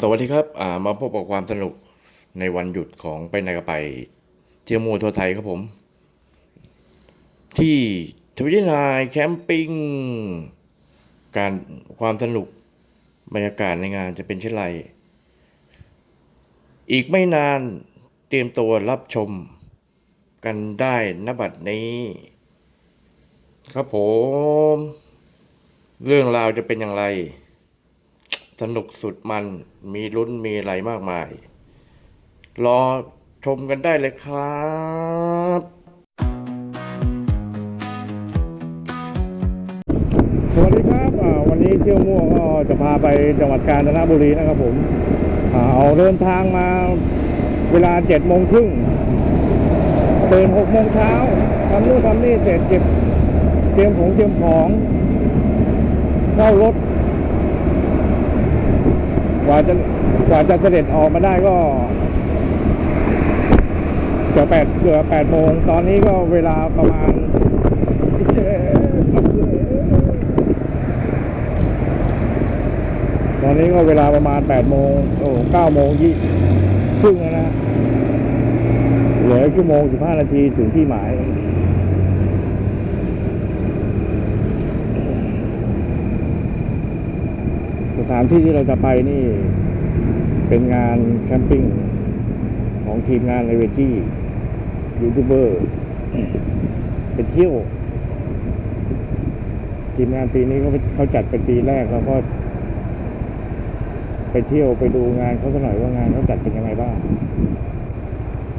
สวัสดีครับมาพบกับความสนุกในวันหยุดของไปไหนก็ไปเที่ยวมูทัวร์ไทยครับผม ที่ทวิตนายแคมปิ้งการความสนุกบรรยากาศในงานจะเป็นเช่นไร อีกไม่นานเตรียมตัวรับชมกันได้นบัดนี้ ครับผม เรื่องราวจะเป็นอย่างไร สนุกสุดมันมีลุ้นมีอะไรมากมาย รอชมกันได้เลยครับสวัสดีครับวันนี้เที่ยวมั่วก็จะพาไปจังหวัดกาญจนบุรีนะครับผมอ่าเอาเดินทางมาเวลาเจ็ดโมงครึ่งตื่นหกโมงเช้าทำนู่นทำนี่เสร็จเก็บเตรียมของเตรียมของเข้ารถ กว่าจะกว่าจะเสด็จออกมาได้ก็เกือบแปดเกือบแปดโมงตอนนี้ก็เวลาประมาณตอนนี้ก็เวลาประมาณ8โมงโอ้9โมงยี่ครึ่งนะเหลือชั่วโมง15นาทีถึงที่หมาย สถานที่ที่เราจะไปนี่ เป็นงานแคมปิ้งของทีมงานในเวทียูทูบเบอร์ไปเที่ยว ทีมงานปีนี้เขาเขาจัดเป็นปีแรกแล้วก็ ไปเที่ยวไปดูงานเขาสักหน่อยว่างานเขาจัดเป็นยังไงบ้าง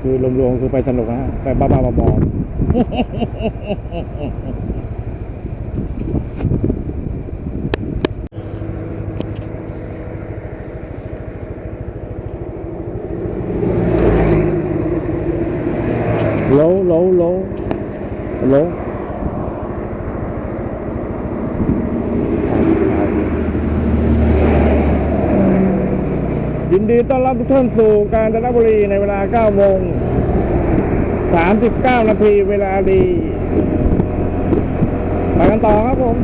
คือรวมๆคือไปสนุกนะฮะไปบ้าๆบอๆโลโลโลโล ยิน ดีต้อนรับทุกท่านสู่กาญจนบุรีในเวลา 9 โมง 39 นาทีเวลาดีไปกันต่อครับผม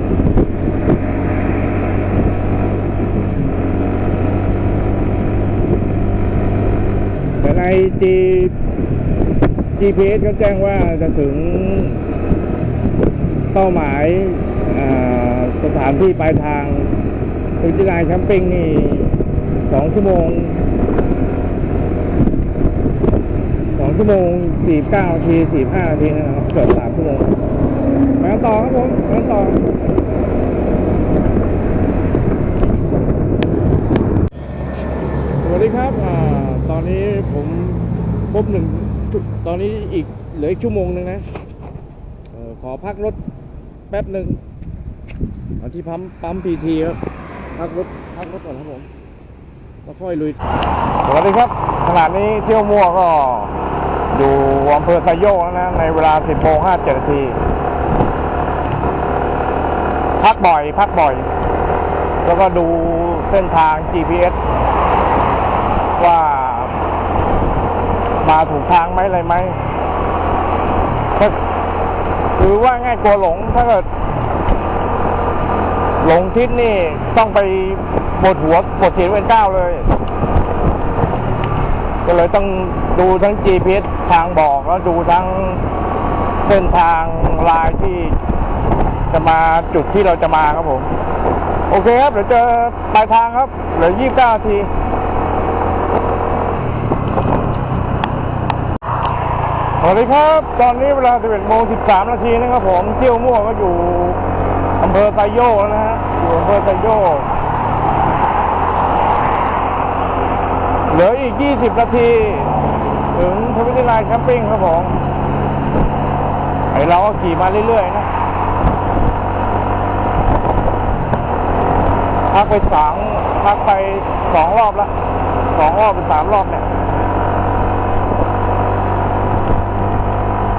แต่ใน G GPS ก็แจ้งว่าจะถึงเป้าหมายสถานที่ปลายทางคือที่ลานแคมปิ้งนี่สองชั่วโมง สอง ชั่วโมงสี่เก้าทีสี่ห้าทีนะครับเกือบสามชั่วโมงไปกันต่อครับผมไปกันต่อสวัสดีครับอ่าตอนนี้ผมครบหนึ่งจุดตอนนี้อีกเหลืออีกชั่วโมงหนึ่งนะออขอพักรถแป๊บหนึ่งเอาที่ปั๊มปั๊มพีทีครับพักรถพักรถก่อนครับผมแล้วค่อยลุยสวัสดีครับขณะนี้เที่ยวมั่วก็ อยู่อำเภอไซโยกนะในเวลา 10โมง57นาทีพักบ่อย พักบ่อย แล้วก็ดูเส้นทาง GPS ว่ามาถูกทางไหมอะไรไหมถ้าคือว่าง่ายกลัวหลงถ้าเกิดหลงทิศนี่ต้องไปปวดหัวปวดเสียเป็นเก้าเลย ก็เลยต้องดูทั้ง GPS ทางบอกแล้วดูทั้งเส้นทางลายที่จะมาจุดที่เราจะมาครับผม โอเคครับเดี๋ยวเจอปลายทางครับเหลือ29นาทีสวัสดีครับ ตอนนี้เวลา11โมง13 นาทีนะครับผมเที่ยวมั่วก็อยู่อำเภอไซโยกแล้วนะฮะอยู่อำเภอไซโยกเหลืออีก 20 นาที ถึงทวิตไลน์แคมปิ้งครับผมไอเราก็ขี่มาเรื่อยๆนะพักไปสองพักไปสองรอบละสองรอบเป็นสามรอบเนี่ย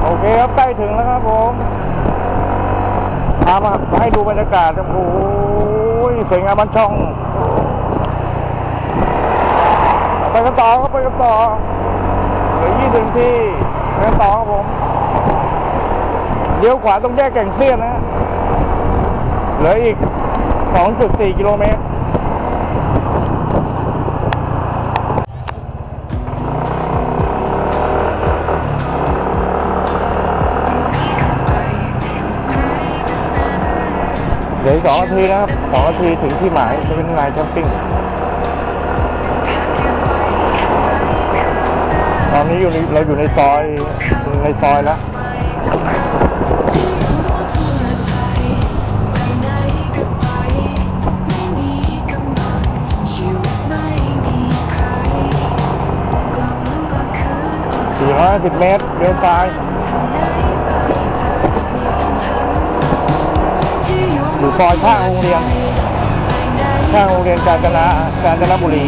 โอเคครับใกล้ถึงแล้วครับผมพามาให้ดูบรรยากาศโอ้โหสวยงามมันช่อง ไปกันต่อครับไปกันต่อ ดี๋ยวยี่สิบที่เดินต่อครับผมเลี้ยวขวาต้องแยกแก่งเสี้ยนนะเหลืออีก 2.4 กิโลเมตรเหลืออีกงนาทีนะครับสองนาทีถึงที่หมายจะเป็นลงยช้อปปิ้ง ตอนนี้อยู่ในเราอยู่ในซอยในซอยแล้ว450เมตรเลี้ยวซ้ายอยู่ซอยข้างโรงเรียนข้างโรงเรียนกาญจนากาญจนบุรี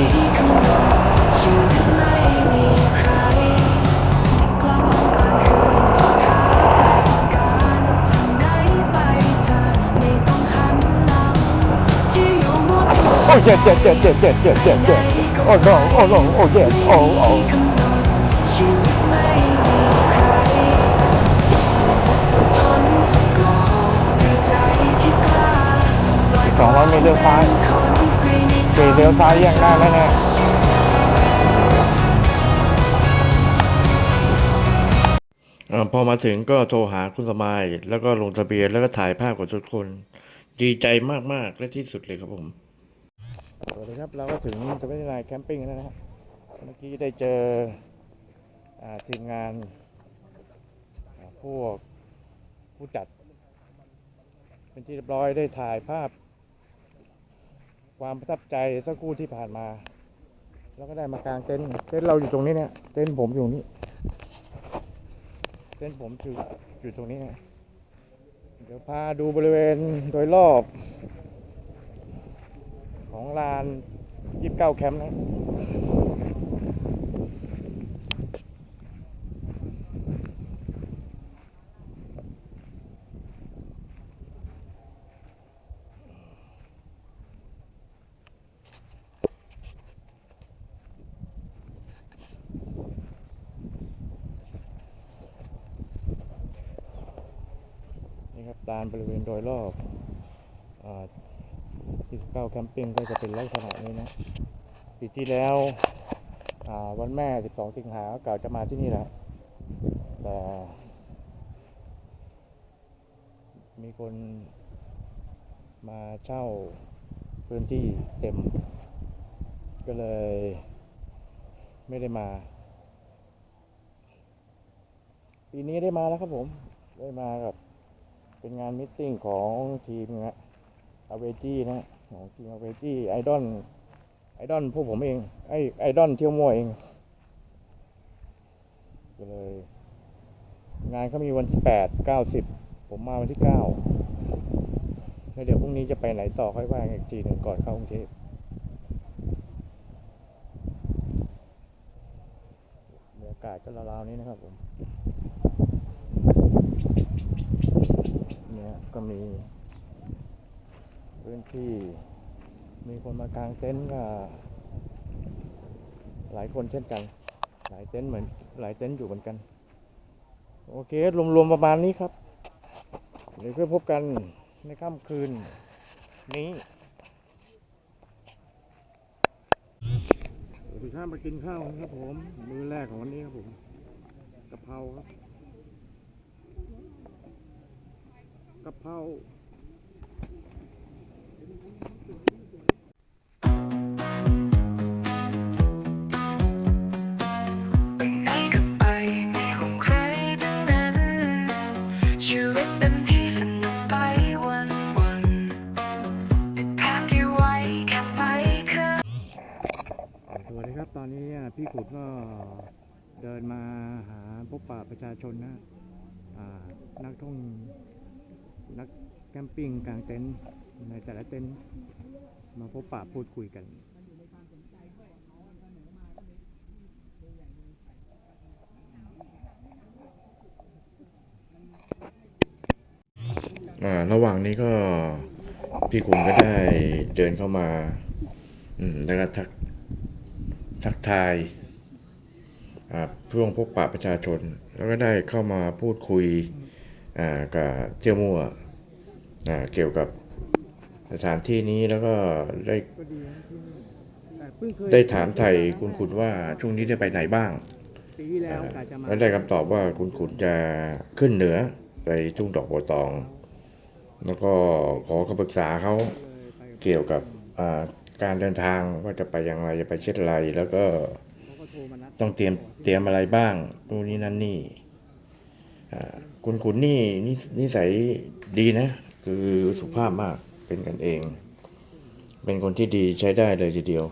กโลกด้วยใจที่กล้าปล่อยสองร้อยเมตรเลี้ยวซ้ายสี่เลี้ยวซ้ายแยกได้าแล้วเนี่พอมาถึงก็โทรหาคุณสมายแล้วก็ลงทะเบียนแล้วก็ถ่ายภาพกับทุกคน ดีใจมาก ๆ และที่สุดเลยครับผม สวัสดีครับเราก็ถึงจะไม่ได้นายแคมปิ้งแล้วนะฮะเมื่อกี้ได้เจอทีมงานพวกผู้จัด เป็นที่เรียบร้อยได้ถ่ายภาพ ความประทับใจสักคู่ที่ผ่านมา แล้วก็ได้มากางเต็นท์เต็นท์เราอยู่ตรงนี้เนี่ยเต็นท์ผมอยู่นี่เต็นท์ผมอยู่อยู่ตรงนี้นะเดี๋ยวพาดูบริเวณโดยรอบ ของลานยี่สิบเก้าแคมป์นะนี่ครับลานบริเวณโดยรอบ 29แคมปิ้งก็จะเป็นลักษณะนี้นะปีที่แล้ววันแม่ 12 สิงหาก็กล่าวจะมาที่นี่แหละแต่มีคนมาเช่าพื้นที่เต็ม ก็เลย ไม่ได้มา ปีนี้ได้มาแล้วครับผม ได้มากับ เป็นงานมิทติ้งของทีมนะอาเวจี้นะ ของทีมาเวจี้ไอดอลไอดอลพวกผมเอง ไอไอดอลเที่ยวมั่วเองก็เลย งานเขามีวันที่แปดเก้าสิบผมมาวันที่เก้าแล้วเดี๋ยวพรุ่งนี้จะไปไหนต่อค่อยว่ากันอีกทีหนึ่งก่อนเข้ากรุงเทพบรรยากาศก็ราวๆนี้นะครับผม เนี่ยก็มี พื้นที่ มีคนมากางเต็นท์ก็หลายคนเช่นกัน หลายเต็นท์เหมือน หลายเต็นท์อยู่เหมือนกัน โอเค รวมๆประมาณนี้ครับเดี๋ยวเพื่อพบกันในค่ำคืนนี้สวัสดีครับมากินข้าวครับผม มื้อแรกของวันนี้ครับผมกะเพราครับกะเพรา อนนี้พี่ขุดก็เดินมาหาพบปะประชาชนนะนักท่องนักแคมปิ้งกลางเต็นท์ในแต่ละเต็นท์มาพบปะพูดคุยกันระหว่างนี้ก็พี่คุณก็ได้เดินเข้ามา อืมแล้วก็ทัก ทักทายเพื่อพบปะประชาชน แล้วก็ได้เข้ามาพูดคุยกับเที่ยวมั่วเกี่ยวกับสถานที่นี้แล้วก็ได้ได้ถามไทยคุณขุนว่าช่วงนี้ได้ไปไหนบ้างแล้วได้คำตอบว่าคุณขุนจะขึ้นเหนือไปทุ่งดอกบัวตอง แล้วก็ขอคำปรึกษาเขาเกี่ยวกับ การเดินทางว่าจะไปอย่างไรจะไปเช่นไร แล้วก็ต้องเตรียมเตรียมอะไรบ้างนู่นนี่นั่นนี่อ่าคุณขุนนี่นิสนิสัยดีนะ คือสุภาพมากเป็นกันเอง เป็นคนที่ดีใช้ได้เลยทีเดียว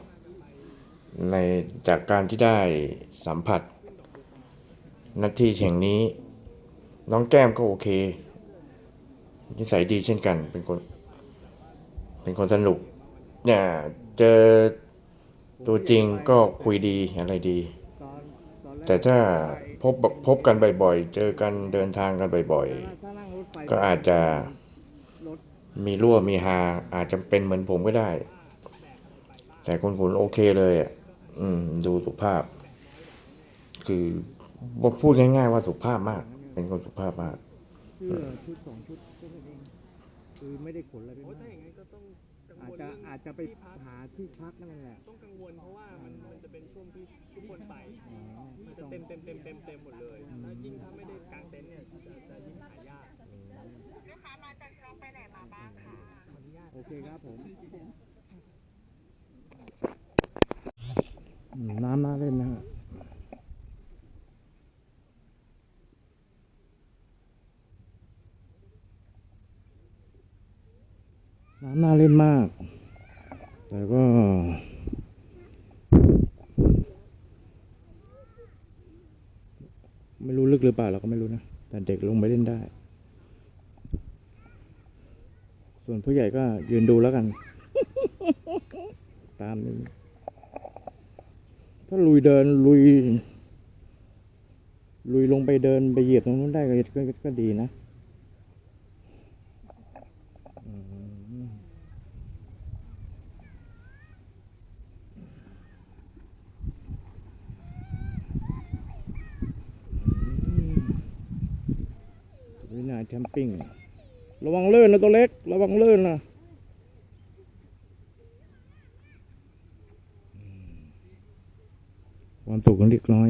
ในจากการที่ได้สัมผัสหนาที่แห่งนี้ น้องแก้มก็โอเค นิสัยดีเช่นกัน เป็นคน เป็นคนสนุก เนี่ยเจอตัวจริงก็คุยดีอะไรดี แต่ถ้าพบพบกันบ่อยๆ เจอกันเดินทางกันบ่อยๆ ก็อาจจะมีรั่วมีฮาอาจจะเป็นเหมือนผมก็ได้ แต่คุณขุนโอเคเลยอะอืม ดูสุภาพ คือพูดง่าย ๆ ว่าสุภาพมาก เป็นคนสุภาพมากเสื้อชุดสองชุดแค่นั้นเองคือไม่ได้ขนอะไรไปโอ้มากถ้า อย่างนั้นก็ต้องกังอาจวลจะเรื่องอาจจะไปที่พักหาที่พักนั่นแหละ ต้องกังวลเพราะว่ามันมันจะเป็นช่วงที่ทุกคนไปอ๋อมันจะเต็มเต็มเต็มเต็มเต็มหมดเลยถ้ายิ่งถ้าไม่ได้กางเต็นท์เนี่ยจะจะยิ่งหายากโอเคครับผมอืมน้ำน่าเล่นนะฮะ น้ำน่าเล่นมาก แต่ก็ไม่รู้ลึกหรือเปล่าเราก็ไม่รู้นะ แต่เด็กลงไปเล่นได้ ส่วนผู้ใหญ่ก็ยืนดูแล้วกัน ตามนี้ ถ้าลุยเดินลุย ลุยลงไปเดินไปเหยียบตรงนู้นได้ก็ก็ดีนะอืมวินาแค มปิ้ง ระวังเลื่นนะตัวเล็ก ระวังเลื่นนะความสุขกันเล็กน้อย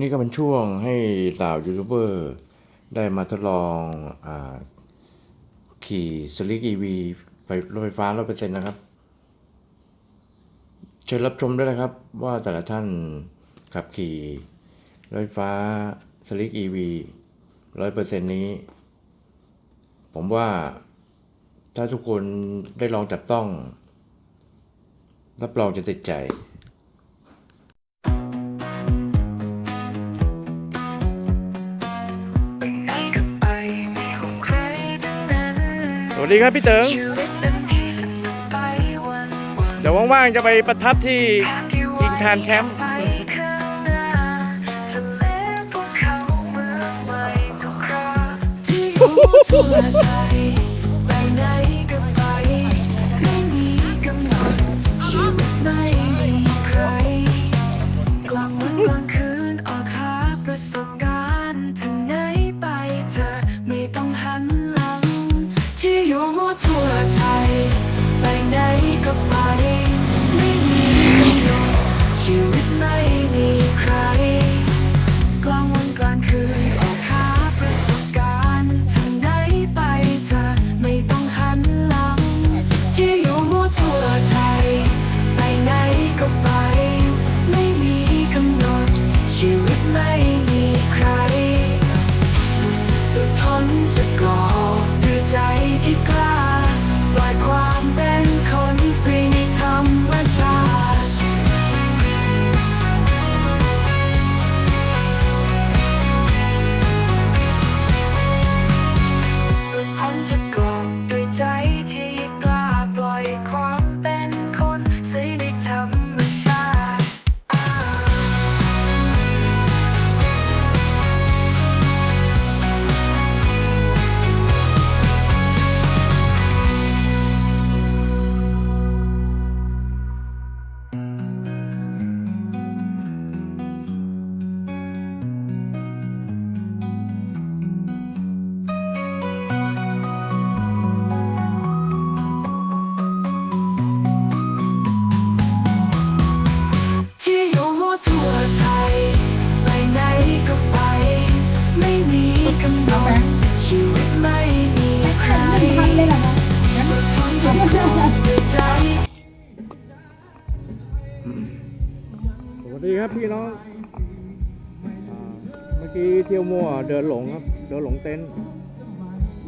นี้ก็เป็นช่วงให้เหล่ายูทูบเบอร์ได้มาทดลองอขี่สลิกอีวีไฟรถไฟฟ้าร้อยเปอร์เซ็นต์นะครับ เชิญรับชมด้วยนะครับว่าแต่ละท่านขับขี่รถไฟฟ้าสลิกอีวีร้อยเปอร์เซ็นต์นี้ ผมว่าถ้าทุกคนได้ลองจับต้อง รับรองจะติดใจ ดีครับพี่เติงเดี๋ยวว่างๆจะไปประทับที่ยิงทานแคมป์ ครับพี่น้องเมื่อกี้เที่ยวมั่วเดินหลงครับ เดินหลงเต็นท์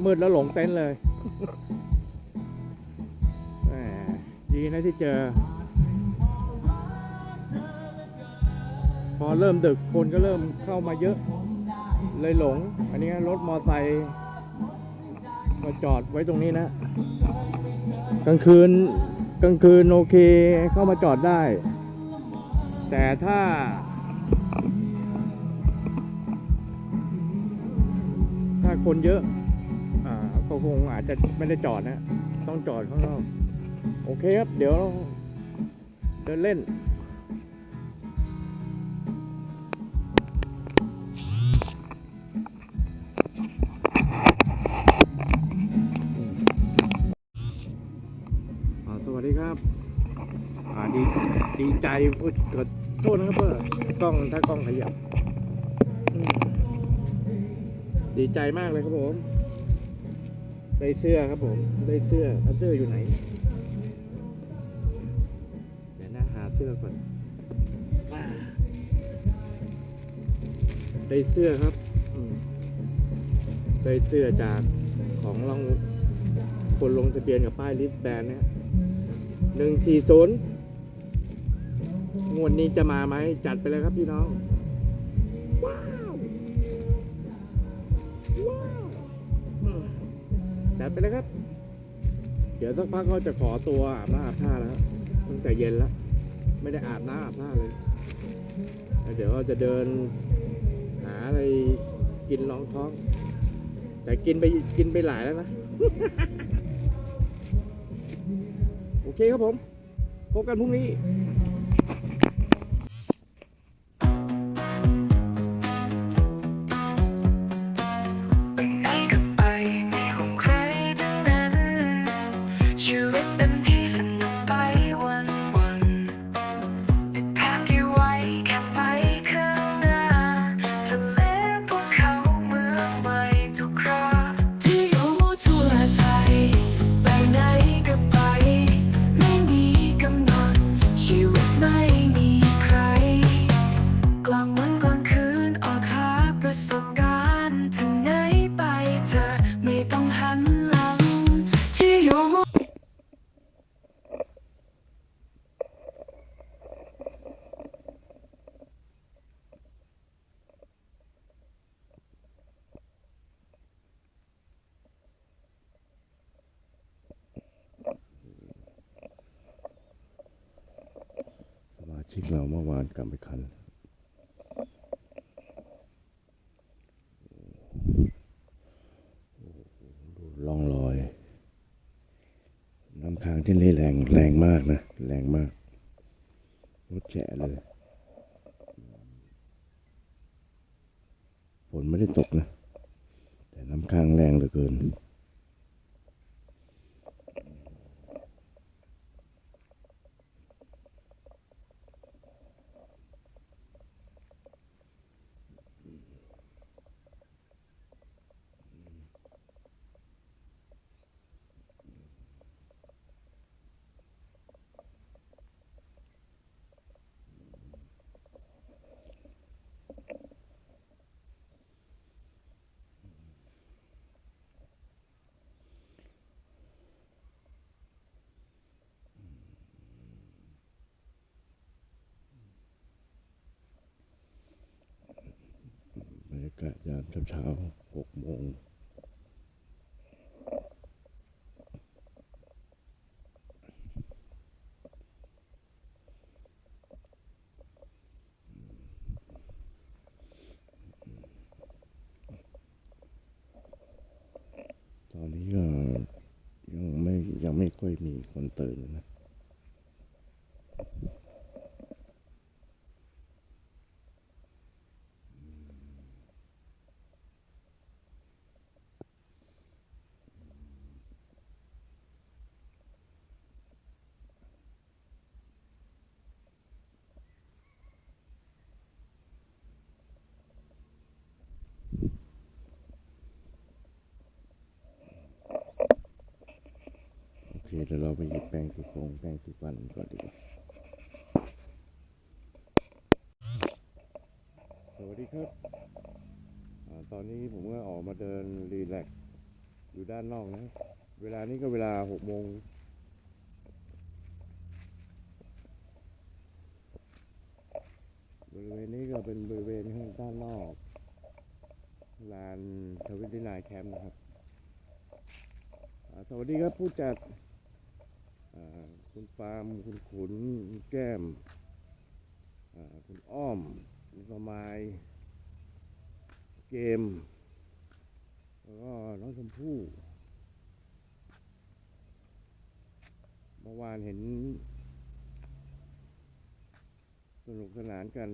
มืดแล้วหลงเต็นท์เลยแหมดีนะที่เจอ พอเริ่มดึกคนก็เริ่มเข้ามาเยอะ เลยหลง อันนี้รถมอไซค์มาจอดไว้ตรงนี้นะ กลางคืนกลางคืนโอเคเข้ามาจอดได้ แต่ถ้าถ้าคนเยอะ อ่าก็คงอาจจะไม่ได้จอดนะ ต้องจอดข้างนอก โอเคครับ เดี๋ยวเดินเล่น สวัสดีครับ ดีดีใจอุ๊ยขอ โทษนะครับเพื่อกล้องถ้ากล้องขยับดีใจมากเลยครับผม ได้เสื้อครับผม ได้เสื้อเสื้ออยู่ไหนเดี๋ยวนะหาเสื้อก่อนได้เสื้อครับได้เสื้อจากของรางคนลงทะเบียนกับป้ายลิสแบนเนี่หนึ่งสี่ศูนย์ งวดนี้จะมาไหม จัดไปเลยครับพี่น้อง ว้าวว้าวจัดไปเลยครับ เดี๋ยวสักพักเขาจะขอตัวอาบน้ำอาบท่าแล้วตั้งแต่เย็นแล้ว ไม่ได้อาบน้ำอาบท่าเลยลเดี๋ยวเขาจะเดิน หาอะไรกินรองท้อง แต่กินไปกินไปหลายแล้วนะ โอเคครับผม พบกันพรุ่งนี้ เรมื่อวานล่องรอย น้ำค้างที่นี่แรงแรงมากนะ แรงมากรถแฉะเลยฝนไม่ได้ตกนะ แต่น้ำค้างแรงเหลือเกิน บรรยากาศยามเช้าๆหกโมง ตอนนี้ก็ยังไม่ยังไม่ค่อยมีคนตื่นนะ โอ เราไปหยิบแป้งสีฟงแป้งสีฟันก่อนดีกว่าครับอตอนนี้ผมก็ออกมาเดินรีแลกซ์อยู่ด้านนอกนะ เวลานี้ก็เวลาหกโมงบริเวณนี้ก็เป็นบริเวณข้างด้านนอกลานทวิตนายแคมป์นะครับ สวัสดีครับผู้จัด คุณฟาร์มคุณขุนคุณแก้มคุณอ้อมคุณสมายเกม แล้วก็น้องชมพู่เมื่อวานเห็น สนุกสนานกัน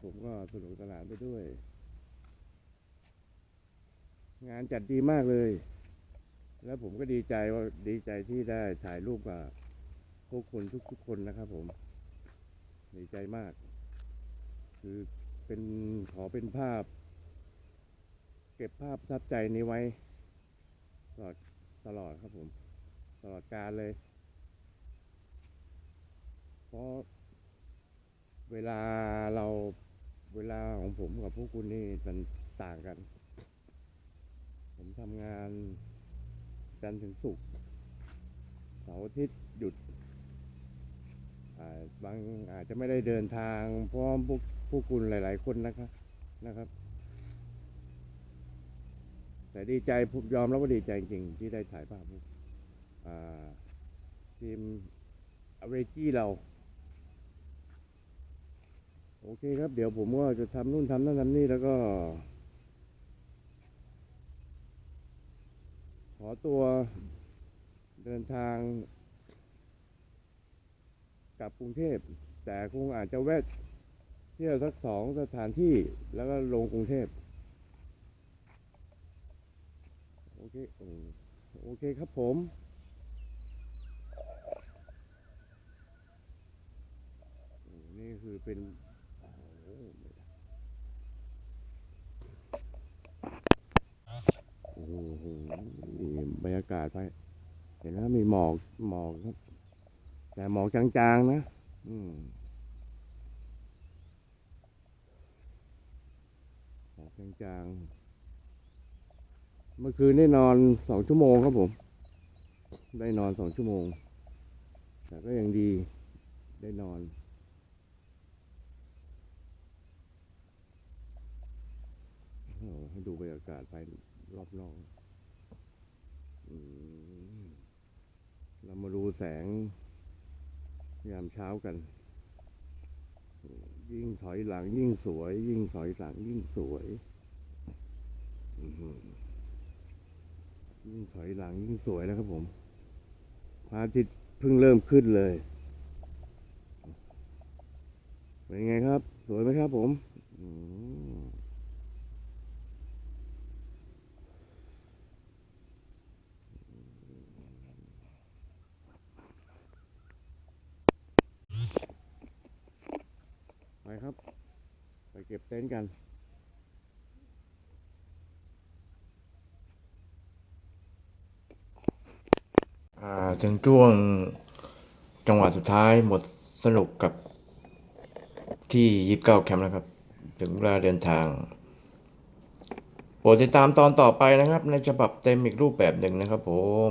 ผมก็สนุกสนานไปด้วย งานจัดดีมากเลย แล้วผมก็ดีใจว่าดีใจที่ได้ถ่ายรูปกับพวกคุณทุกๆคนนะครับผม ดีใจมาก คือเป็นขอเป็นภาพ เก็บภาพทับใจนี้ไว้ ตลอดตลอดครับผม ตลอดการเลย เพราะเวลาเราเวลาของผมกับพวกคุณนี่มันต่างกัน ผมทำงาน จันทร์ถึงศุกร์เสาร์อาทิตย์หยุดบางอาจจะไม่ได้เดินทางพร้อมพวกพวกคุณหลาย ๆ คนนะครับนะครับ แต่ดีใจผมยอมรับว่าดีใจจริงที่ได้ถ่ายภาพทีมอเวจี้เรา โอเคครับ เดี๋ยวผมก็จะทำนู่นทำนั่นทำนี่แล้วก็ อตัวเดินทางกลับกรุงเทพ แต่คงอาจจะแวะเที่ยวสักสองสถานที่แล้วก็ลงกรุงเทพ โอเค โอเคครับผมนี่คือเป็นโอ้โห บรรยากาศไป เห็นแล้วมีหมอกหมอกครับแต่หมอกจางๆนะ อืมหมอกจางๆ เมื่อคืนได้นอนสองชั่วโมงครับผม ได้นอนสองชั่วโมง แต่ก็ยังดีได้นอนให้ดูบรรยากาศไปรอบนอก เรามาดูแสง ยามเช้ากัน ยิ่งถอยหลัง ยิ่งสวย ยิ่งถอยหลัง ยิ่งสวยยิ่งถอยหลัง ยิ่งสวยนะครับผมพระอาทิตย์เพิ่งเริ่มขึ้นเลย เป็นไงครับ สวยไหมครับผม อืม ไปครับ ไปเก็บเต็นท์กันอ่าถึงช่วงจังหวะสุดท้ายหมดสนุกกับที่ยิบเก้าแคมป์แล้วครับ ถึงเวลาเดินทางโปรดติดตามตอนต่อไปนะครับ ในฉบับเต็มอีกรูปแบบหนึ่งนะครับผม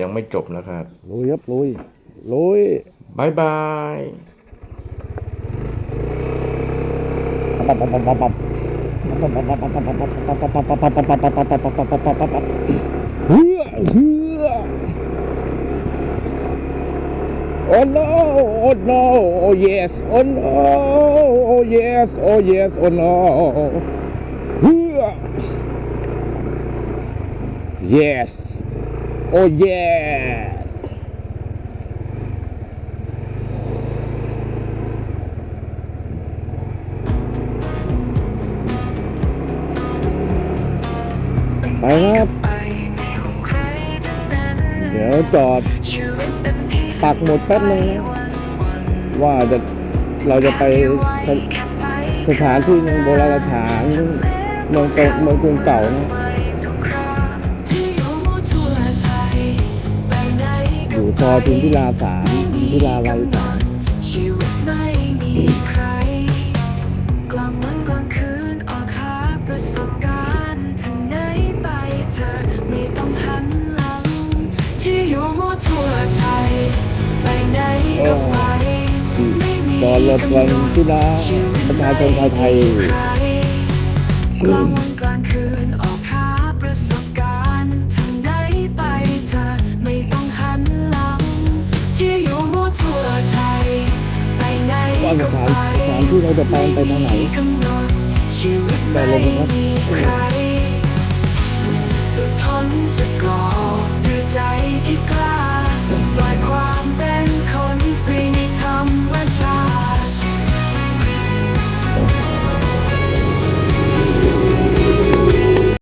ยังไม่จบนะครับ ลุยครับลุย ลุยบายบาย Oh no, oh no, oh yes, oh no, oh yes, oh yes, oh no. Yes, oh yeah. จอดปักหมุดแป๊บนึงนะว่าจะเราจะไปสสถานที่หนึ่งโบราณสถานเมืองเก่าเมืองกรุงเก่านะอยู่ซอยพิมพิลาสามพิมพิลาลัยสาม ตอนรถวันที่นาประชาชนชาวไทยกลางวันกลางคืนออกหาประสบการณ์ทางไหนไปเธอไม่ต้องหันหลังที่อยู่หมดทั่วไทยไปไหนว่าสถานสถานที่เราจะไปไปทางไหนม่มีกำหนดชีวิตไม่มีใคร